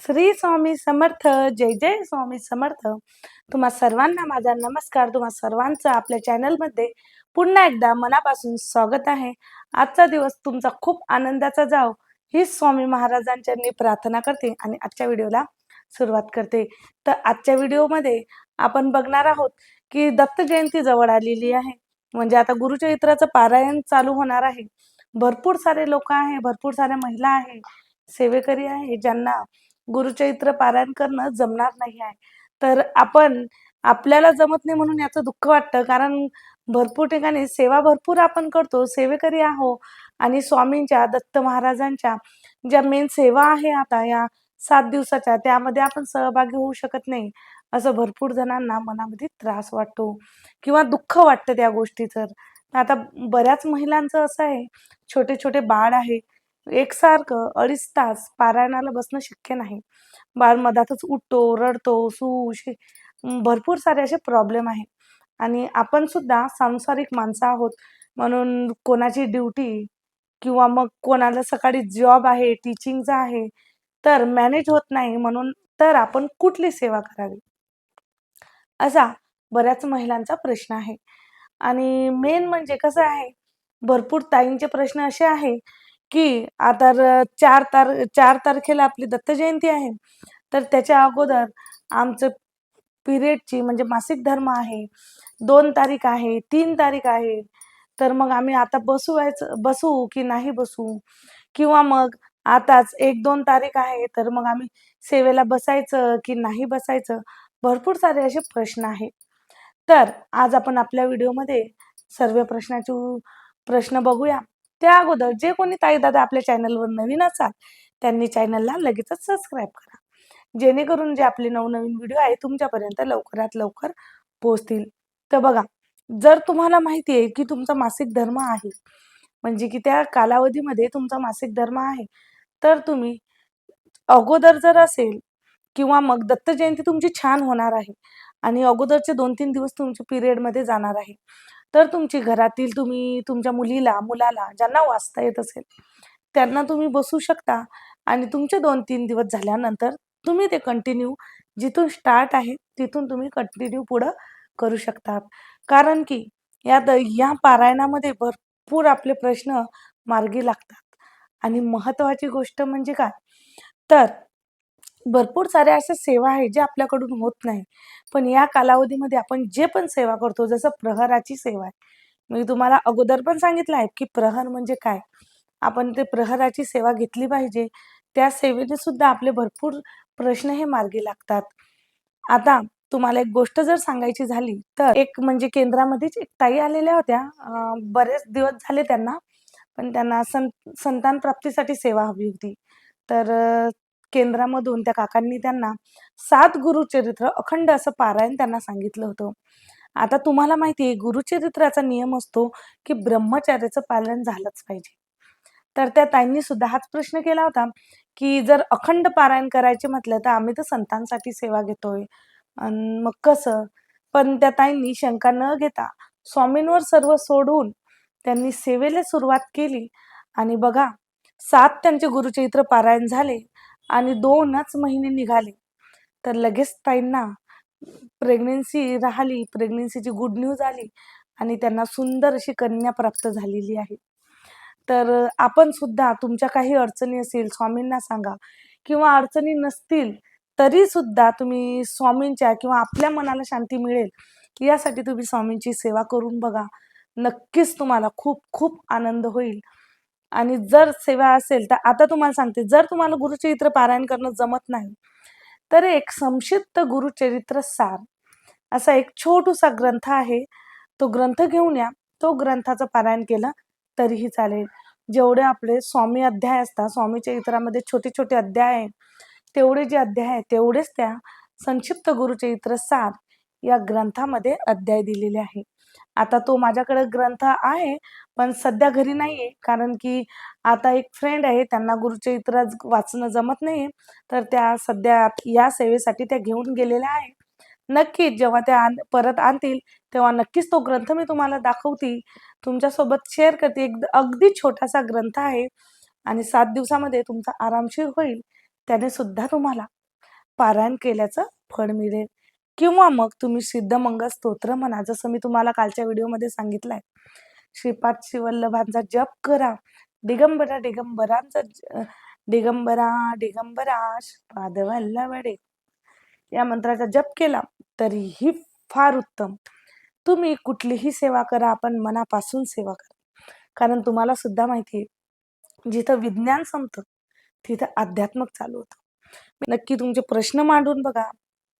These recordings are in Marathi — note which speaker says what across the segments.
Speaker 1: श्री स्वामी समर्थ जय जय स्वामी समर्थ. तुम्हा सर्वांना माझा नमस्कार. तुम्हा सर्वांचं आपल्या चॅनलमध्ये पुन्हा एकदा मनापासून स्वागत आहे. आजचा दिवस तुमचा खूप आनंदाचा जाव ही स्वामी महाराजांच्या प्रार्थना करते आणि आजच्या व्हिडिओला सुरुवात करते. तर आजच्या व्हिडिओमध्ये आपण बघणार आहोत की दत्त जयंती जवळ आलेली आहे. म्हणजे आता गुरुचरित्राचं पारायण चालू होणार आहे. भरपूर सारे लोक आहे भरपूर साऱ्या महिला आहे सेवेकरी आहे ज्यांना गुरुचरित्र पारायण करणं जमणार नाही आहे. तर आपण आपल्याला जमत नाही म्हणून याचं दुःख वाटतं. कारण भरपूर ठिकाणी सेवा भरपूर आपण करतो सेवेकरी आहो आणि स्वामींच्या दत्त महाराजांच्या ज्या मेन सेवा आहे आता या सात दिवसाच्या त्यामध्ये आपण सहभागी होऊ शकत नाही असं भरपूर जणांना मनामध्ये त्रास वाटतो किंवा दुःख वाटतं त्या गोष्टीचं. आता बऱ्याच महिलांचं असं आहे छोटे छोटे बाळ आहे एकसारखं अडीच तास पारायणाला बसणं शक्य नाही. बाळ मधातच उठतो रडतो सू भरपूर सारे असे प्रॉब्लेम आहे आणि आपण सुद्धा सांसारिक माणसं आहोत. म्हणून कोणाची ड्युटी किंवा मग कोणाला सकाळी जॉब आहे टीचिंगचा आहे तर मॅनेज होत नाही म्हणून तर आपण कुठली सेवा करावी? असा बऱ्याच महिलांचा प्रश्न आहे. आणि मेन म्हणजे कसं आहे भरपूर ताईंचे प्रश्न असे आहे की आता र- चार तार चार तारखेला आपली दत्त जयंती आहे. तर त्याच्या अगोदर आमचं पिरियडची म्हणजे मासिक धर्म आहे. दोन तारीख आहे तीन तारीख आहे. तर मग आम्ही आता बसवायचं बसू की नाही बसू? किंवा मग आताच एक दोन तारीख आहे तर मग आम्ही सेवेला बसायचं की नाही बसायचं? भरपूर सारे असे प्रश्न आहेत. तर आज आपण आपल्या व्हिडिओमध्ये सर्व प्रश्नाचे उ- प्रश्न बघूया. त्या अगोदर जे कोणी ताई दादा आपल्या चॅनलवर नवीन असाल त्यांनी चॅनलला लगेचच सबस्क्राईब करा. जेणेकरून जे आपले नवनवीन व्हिडिओ आहे तुमच्यापर्यंत लवकरात लवकर पोहोचतील. तर बघा जर तुम्हाला माहिती आहे की तुमचा मासिक धर्म आहे म्हणजे की त्या कालावधीमध्ये तुमचा मासिक धर्म आहे तर तुम्ही अगोदर जर असेल किंवा मग दत्त जयंती तुमची छान होणार आहे आणि अगोदरचे दोन तीन दिवस तुमच्या पिरियडमध्ये जाणार आहे तर तुमची घरातील तुम्ही तुमच्या मुलीला मुलाला ज्यांना वाचता येत असेल त्यांना तुम्ही बसू शकता आणि तुमचे दोन तीन दिवस झाल्यानंतर तुम्ही ते कंटिन्यू जिथून स्टार्ट आहे तिथून तुम्ही कंटिन्यू पुढं करू शकतात कारण की यात या पारायणामध्ये भरपूर आपले प्रश्न मार्गी लागतात. आणि महत्वाची गोष्ट म्हणजे काय? तर भरपूर साऱ्या अशा सेवा आहेत जे आपल्याकडून होत नाही. पण या कालावधीमध्ये आपण जे पण सेवा करतो जसं प्रहराची सेवा आहे. मी तुम्हाला अगोदर पण सांगितलं आहे की प्रहर म्हणजे काय? आपण ते प्रहराची सेवा घेतली पाहिजे. त्या सेवेने सुद्धा आपले भरपूर प्रश्न हे मार्गी लागतात. आता तुम्हाला एक गोष्ट जर सांगायची झाली तर एक म्हणजे केंद्रामध्येच एक ताई आलेल्या होत्या. बरेच दिवस झाले त्यांना पण त्यांना सं संतान प्राप्तीसाठी सेवा हवी होती. तर केंद्रामधून त्या काकांनी त्यांना सात गुरुचरित्र अखंड असं पारायण त्यांना सांगितलं होतं. आता तुम्हाला माहिती आहे गुरुचरित्राचा नियम असतो की ब्रह्मचर्याचं पालन झालंच पाहिजे. तर त्या ताईंनी सुद्धा हाच प्रश्न केला होता की जर अखंड पारायण करायचे म्हटलं तर आम्ही तर संतांसाठी सेवा घेतोय. अन मग कसं? पण त्या ताईंनी शंका न घेता स्वामींवर सर्व सोडून त्यांनी सेवेला सुरुवात केली. आणि बघा सात त्यांचे गुरुचरित्र पारायण झाले. आणि दोनच महिने निघाले. तर लगेच ताईंना प्रेग्नेन्सी राहिली प्रेग्नेन्सीची गुड न्यूज आली आणि त्यांना सुंदर अशी कन्या प्राप्त झालेली आहे. तर आपण सुद्धा तुमच्या काही अडचणी असेल स्वामींना सांगा. किंवा अडचणी नसतील तरी सुद्धा तुम्ही स्वामींच्या किंवा आपल्या मनाला शांती मिळेल यासाठी तुम्ही स्वामींची सेवा करून बघा. नक्कीच तुम्हाला खूप खूप आनंद होईल. आणि जर सेवा असेल तर आता तुम्हाला सांगते जर तुम्हाला गुरुचरित्र पारायण करणं जमत नाही तर एक संक्षिप्त गुरुचरित्र सार. असा एक छोटूसा ग्रंथ आहे. तो ग्रंथ घेऊन या. तो ग्रंथाचं पारायण केलं तरीही चालेल. जेवढे आपले स्वामी अध्याय असतात स्वामी चरित्रामध्ये छोटे छोटे अध्याय आहे तेवढे जे अध्याय आहे तेवढेच त्या संक्षिप्त गुरुचरित्र सार. या ग्रंथामध्ये अध्याय दिलेले आहे. आता तो माझ्याकडे ग्रंथ आहे पण सध्या घरी नाहीये. कारण की आता एक फ्रेंड आहे त्यांना गुरुचे गुरुचरित्र वाचणं जमत नाही तर त्या सध्या या सेवेसाठी त्या घेऊन गेलेल्या आहे नक्कीच जेव्हा त्या आण परत आणतील तेव्हा नक्कीच तो ग्रंथ मी तुम्हाला दाखवते. तुमच्यासोबत शेअर करते. एक अगदी छोटासा ग्रंथ आहे आणि सात दिवसामध्ये तुमचा आरामशीर होईल. त्याने सुद्धा तुम्हाला पारायण केल्याचं फळ मिळेल. किंवा मग तुम्ही सिद्धमंगल स्तोत्र म्हणा जसं मी तुम्हाला कालच्या व्हिडिओमध्ये सांगितलंय. श्रीपाद शिवल्लभांचा जप करा. दिगंबरा दिगंबरांचा दिगंबरा दिगंबरा श्रीपाद वल्लभडे. या मंत्राचा जप केला तरीही फार उत्तम. तुम्ही कुठलीही सेवा करा आपण मनापासून सेवा करा. कारण तुम्हाला सुद्धा माहिती आहे जिथं विज्ञान संपतं तिथं अध्यात्मक चालू होतं. नक्की तुमचे प्रश्न मांडून बघा.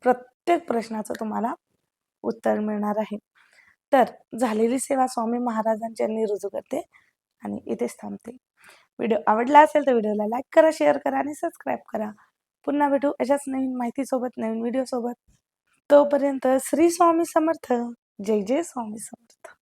Speaker 1: प्रत्येक प्रश्नाचं तुम्हाला उत्तर मिळणार आहे. तर झालेली सेवा स्वामी महाराजांच्यांनी रुजू करते आणि इथेच थांबते. व्हिडिओ आवडला असेल तर व्हिडिओला लाईक करा शेअर करा आणि सबस्क्राईब करा. पुन्हा भेटू अशाच नवीन माहितीसोबत नवीन व्हिडिओसोबत. तोपर्यंत श्री स्वामी समर्थ. जय जय स्वामी समर्थ.